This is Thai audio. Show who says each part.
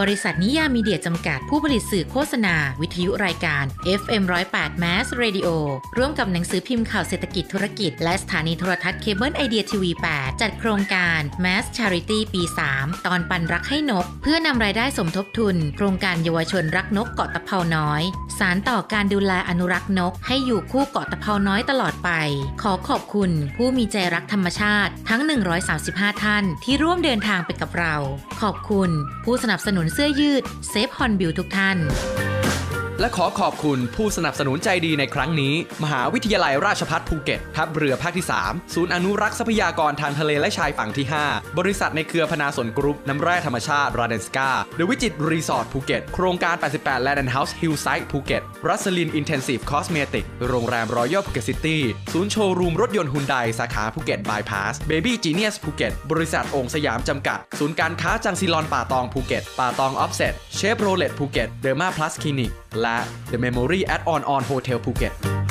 Speaker 1: บริษัทนิยามีเดียจำกัดผู้ผลิตสื่อโฆษณา วิทยุรายการ FM 108 Mass Radio ร่วมกับหนังสือพิมพ์ข่าวเศรษฐกิจธุรกิจ และสถานีโทรทัศน์เคเบิลไอเดียทีวี 8 จัดโครงการ Mass Charity ปี 3 ตอนปันรักให้นก เพื่อนำรายได้สมทบทุน โครงการเยาวชนรักนกเกาะตะเภาน้อย สารต่อการดูแลอนุรักษ์นก ให้อยู่คู่เกาะตะเภาน้อยตลอดไป ขอขอบคุณ ผู้มีใจรักธรรมชาติทั้ง 135 ท่าน ที่ร่วมเดินทางไปกับเรา ขอบคุณ ผู้สนับสนุนเสื้อยืดเซฟฮอนบิวทุกท่าน
Speaker 2: และขอขอบคุณผู้สนับสนุนใจดีในครั้งนี้ มหาวิทยาลัยราชภัฏภูเก็ตทัพเรือภาคที่ 3 ศูนย์อนุรักษ์ทรัพยากรทางทะเลและชายฝั่งที่ 5 บริษัทในเครือพนาสนกรุ๊ป น้ำแร่ธรรมชาติราเดนสกาเดอะวิจิตรีสอร์ทภูเก็ตโครงการ 88 Land and House Hillside ภูเก็ตรัสลินอินเทนซีฟคอสเมติกโรงแรมรอยัลภูเก็ตซิตี้ศูนย์โชว์รูมรถยนต์ฮุนไดสาขาภูเก็ตบายพาสเบบี้จีเนียสภูเก็ตบริษัทองค์สยามจำกัด ศูนย์การค้าจังซีลอนป่าตองภูเก็ตป่าตองออฟเซ็ตเชฟโรเลตภูเก็ตเดอร์มาพลัสคลินิกและ The Memory at On On Hotel Phuket